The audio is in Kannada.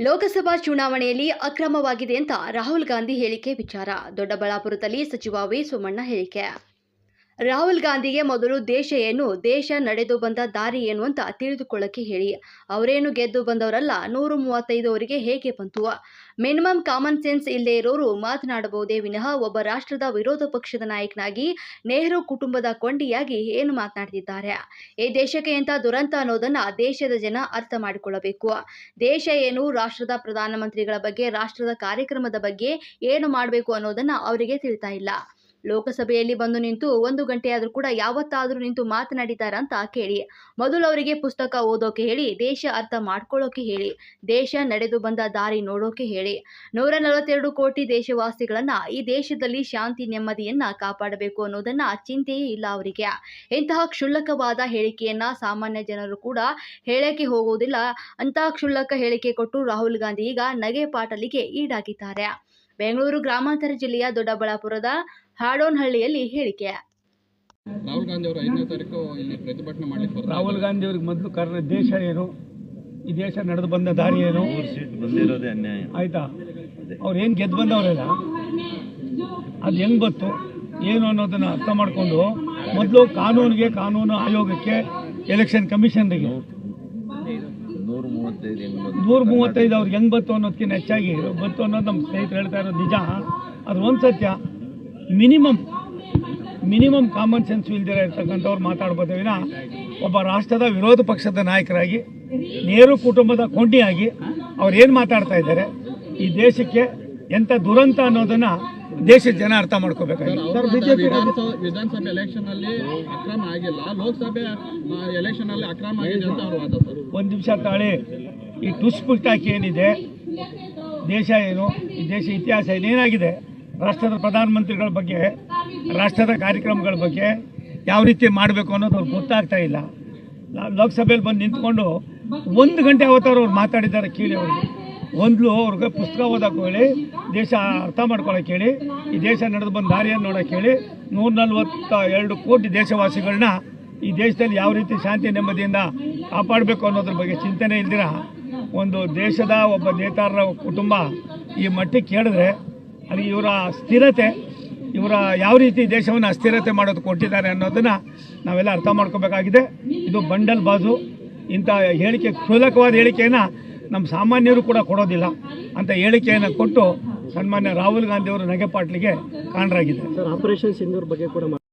ಲೋಕಸಭಾ ಚುನಾವಣೆಯಲ್ಲಿ ಅಕ್ರಮವಾಗಿದೆ ಅಂತ ರಾಹುಲ್ ಗಾಂಧಿ ಹೇಳಿಕೆ ವಿಚಾರ. ದೊಡ್ಡಬಳ್ಳಾಪುರದಲ್ಲಿ ಸಚಿವ ವಿ ಸೋಮಣ್ಣ ಹೇಳಿಕೆ. ರಾಹುಲ್ ಗಾಂಧಿಗೆ ಮೊದಲು ದೇಶ ಏನು, ದೇಶ ನಡೆದು ಬಂದ ದಾರಿ ಏನು ಅಂತ ತಿಳಿದುಕೊಳ್ಳಕ್ಕೆ ಹೇಳಿ. ಅವರೇನು ಗೆದ್ದು ಬಂದವರಲ್ಲ, ನೂರು ಮೂವತ್ತೈದು ಅವರಿಗೆ ಹೇಗೆ ಬಂತು? ಮಿನಿಮಮ್ ಕಾಮನ್ ಸೆನ್ಸ್ ಇಲ್ಲದೆ ಇರೋರು ಮಾತನಾಡಬಹುದೇ ವಿನಃ ಒಬ್ಬ ರಾಷ್ಟ್ರದ ವಿರೋಧ ಪಕ್ಷದ ನಾಯಕನಾಗಿ ನೆಹರು ಕುಟುಂಬದ ಕೊಂಡಿಯಾಗಿ ಏನು ಮಾತನಾಡ್ತಿದ್ದಾರೆ? ಈ ದೇಶಕ್ಕೆ ಎಂಥ ದುರಂತ ಅನ್ನೋದನ್ನ ದೇಶದ ಜನ ಅರ್ಥ ಮಾಡಿಕೊಳ್ಳಬೇಕು. ದೇಶ ಏನು, ರಾಷ್ಟ್ರದ ಪ್ರಧಾನಮಂತ್ರಿಗಳ ಬಗ್ಗೆ, ರಾಷ್ಟ್ರದ ಕಾರ್ಯಕ್ರಮದ ಬಗ್ಗೆ ಏನು ಮಾಡಬೇಕು ಅನ್ನೋದನ್ನ ಅವರಿಗೆ ತಿಳಿತಾ ಇಲ್ಲ. ಲೋಕಸಭೆಯಲ್ಲಿ ಬಂದು ನಿಂತು ಒಂದು ಗಂಟೆಯಾದರೂ ಕೂಡ ಯಾವತ್ತಾದರೂ ನಿಂತು ಮಾತನಾಡಿದಾರ ಅಂತ ಕೇಳಿ. ಮೊದಲು ಅವರಿಗೆ ಪುಸ್ತಕ ಓದೋಕೆ ಹೇಳಿ, ದೇಶ ಅರ್ಥ ಮಾಡ್ಕೊಳ್ಳೋಕೆ ಹೇಳಿ, ದೇಶ ನಡೆದು ಬಂದ ದಾರಿ ನೋಡೋಕೆ ಹೇಳಿ. ನೂರ ನಲವತ್ತೆರಡು ಕೋಟಿ ದೇಶವಾಸಿಗಳನ್ನ ಈ ದೇಶದಲ್ಲಿ ಶಾಂತಿ ನೆಮ್ಮದಿಯನ್ನ ಕಾಪಾಡಬೇಕು ಅನ್ನೋದನ್ನ ಚಿಂತೆಯೇ ಇಲ್ಲ ಅವರಿಗೆ. ಇಂತಹ ಕ್ಷುಲ್ಲಕವಾದ ಹೇಳಿಕೆಯನ್ನ ಸಾಮಾನ್ಯ ಜನರು ಕೂಡ ಹೇಳಕ್ಕೆ ಹೋಗುವುದಿಲ್ಲ. ಅಂತಹ ಕ್ಷುಲ್ಲಕ ಹೇಳಿಕೆ ಕೊಟ್ಟು ರಾಹುಲ್ ಗಾಂಧಿ ಈಗ ನಗೆ ಪಾಟಲಿಗೆ ಈಡಾಗಿದ್ದಾರೆ. ಬೆಂಗಳೂರು ಗ್ರಾಮಾಂತರ ಜಿಲ್ಲೆಯ ದೊಡ್ಡಬಳ್ಳಾಪುರದ ಹಾಡೋನಹಳ್ಳಿಯಲ್ಲಿ ಹೇಳಿಕೆ. ರಾಹುಲ್ ಗಾಂಧಿ ಅವರು ಐದನೇ ತಾರೀಕು ಇಲ್ಲಿ ಪ್ರತಿಭಟನೆ ಮಾಡ್ಲಿಕ್ಕೆ ಬರ್ತಾರೆ ರಾಹುಲ್ ಗಾಂಧಿ ಅವ್ರಿಗೆ ಮೊದಲು ಕಾರಣ ದೇಶ ಏನು? ಈ ದೇಶ ನಡೆದು ಬಂದ ದಾರಿ ಏನು? ಸೀಟ್ ಬಂದಿರೋದೇ ಅನ್ಯಾಯ. ಆಯ್ತಾ? ಅವ್ರು ಏನು ಗೆದ್ದು ಬಂದವರೆಲ್ಲ? ಅದು ಹೆಂಗ್ ಬತ್ತು ಏನು ಅನ್ನೋದನ್ನ ಅರ್ಥ ಮಾಡಿಕೊಂಡು ಮೊದಲು ಕಾನೂನಿಗೆ ಕಾನೂನು ಆಯೋಗಕ್ಕೆ ಎಲೆಕ್ಷನ್ ಕಮಿಷನ್ಗೆ ಮೂವತ್ತೈದು ನೂರ ಮೂವತ್ತೈದು ಅವ್ರಿಗೆ ಹೆಂಗ್ ಬತ್ತು ಅನ್ನೋದಕ್ಕಿಂತ ಹೆಚ್ಚಾಗಿ ಬತ್ತು ಅನ್ನೋದು ನಮ್ಮ ಸ್ನೇಹಿತರು ಹೇಳ್ತಾ ಇರೋದು ನಿಜ. ಅದು ಒಂದು ಸತ್ಯ ಮಿನಿಮಮ್ ಮಿನಿಮಮ್ ಕಾಮನ್ ಸೆನ್ಸ್ ಇಲ್ದಿರ ಇರ್ತಕ್ಕಂಥವ್ರು ಮಾತಾಡ್ಬೋದು ವಿನ ಒಬ್ಬ ರಾಷ್ಟ್ರದ ವಿರೋಧ ಪಕ್ಷದ ನಾಯಕರಾಗಿ ನೇರು ಕುಟುಂಬದ ಕೊಂಡಿಯಾಗಿ ಅವ್ರು ಏನು ಮಾತಾಡ್ತಾ ಇದ್ದಾರೆ ಈ ದೇಶಕ್ಕೆ ಎಂಥ ದುರಂತ ಅನ್ನೋದನ್ನ ದೇಶದ ಜನ ಅರ್ಥ ಮಾಡ್ಕೋಬೇಕಾಗಿದೆ ವಿಧಾನಸಭೆ ಎಲೆಕ್ಷನ್ ಅಲ್ಲಿ ಅಕ್ರಮ ಆಗಿಲ್ಲ. ಲೋಕಸಭೆ ಎಲೆಕ್ಷನ್ ಅಲ್ಲಿ ಅಕ್ರಮ ಆಗಿದೆ ಅಂತ ಅವ್ರ ಒಂದು ನಿಮಿಷ ತಾಳಿ. ಈ ಪುಸ್ತಾಕಿ ಏನಿದೆ? ದೇಶ ಏನು? ಈ ದೇಶ ಇತಿಹಾಸ ಏನೇನಾಗಿದೆ ರಾಷ್ಟ್ರದ ಪ್ರಧಾನಮಂತ್ರಿಗಳ ಬಗ್ಗೆ ರಾಷ್ಟ್ರದ ಕಾರ್ಯಕ್ರಮಗಳ ಬಗ್ಗೆ ಯಾವ ರೀತಿ ಮಾಡಬೇಕು ಅನ್ನೋದು ಅವ್ರಿಗೆ ಗೊತ್ತಾಗ್ತಾ ಇಲ್ಲ. ಲೋಕಸಭೆಯಲ್ಲಿ ಬಂದು ನಿಂತ್ಕೊಂಡು ಒಂದು ಗಂಟೆ ಅವತ್ತಾರು ಅವ್ರು ಮಾತಾಡಿದ್ದಾರೆ ಕೀಳಿ ಅವ್ರಿಗೆ. ಒಂದು ಅವ್ರಿಗೆ ಪುಸ್ತಕ ಓದಕ್ಕೆ ಹೇಳಿ, ದೇಶ ಅರ್ಥ ಮಾಡ್ಕೊಳಕ್ಕೆ ಹೇಳಿ, ಈ ದೇಶ ನಡೆದು ಬಂದ ದಾರಿಯನ್ನು ನೋಡೋಕೆ ಹೇಳಿ, ನೂರ ನಲ್ವತ್ತ ಎರಡು ಕೋಟಿ ದೇಶವಾಸಿಗಳನ್ನ ಈ ದೇಶದಲ್ಲಿ ಯಾವ ರೀತಿ ಶಾಂತಿ ನೆಮ್ಮದಿಯಿಂದ ಕಾಪಾಡಬೇಕು ಅನ್ನೋದ್ರ ಬಗ್ಗೆ ಚಿಂತನೆ ಇಲ್ದಿರ ಒಂದು ದೇಶದ ಒಬ್ಬ ನೇತಾರರ ಕುಟುಂಬ ಈ ಮಟ್ಟಕ್ಕೆ ಕೇಳಿದ್ರೆ ಅಲ್ಲಿ ಇವರ ಸ್ಥಿರತೆ, ಇವರ ಯಾವ ರೀತಿ ದೇಶವನ್ನು ಅಸ್ಥಿರತೆ ಮಾಡೋದು ಕೊಟ್ಟಿದ್ದಾರೆ ಅನ್ನೋದನ್ನು ನಾವೆಲ್ಲ ಅರ್ಥ ಮಾಡ್ಕೋಬೇಕಾಗಿದೆ. ಇದು ಬಂಡಲ್ ಬಾಜು. ಇಂಥ ಹೇಳಿಕೆ ಕ್ಷುಲಕವಾದ ಹೇಳಿಕೆಯನ್ನು ನಮ್ಮ ಸಾಮಾನ್ಯರು ಕೂಡ ಕೊಡೋದಿಲ್ಲ ಅಂತ ಹೇಳಿಕೆಯನ್ನು ಕೊಟ್ಟು ಸನ್ಮಾನ್ಯ ರಾಹುಲ್ ಗಾಂಧಿಯವರು ನಗೆಪಾಟ್ಲಿಗೆ ಕಾರಣರಾಗಿದ್ದಾರೆ ಸರ್ ಆಪರೇಷನ್ ಸಿಂಧೂರ್ ಬಗ್ಗೆ ಕೂಡ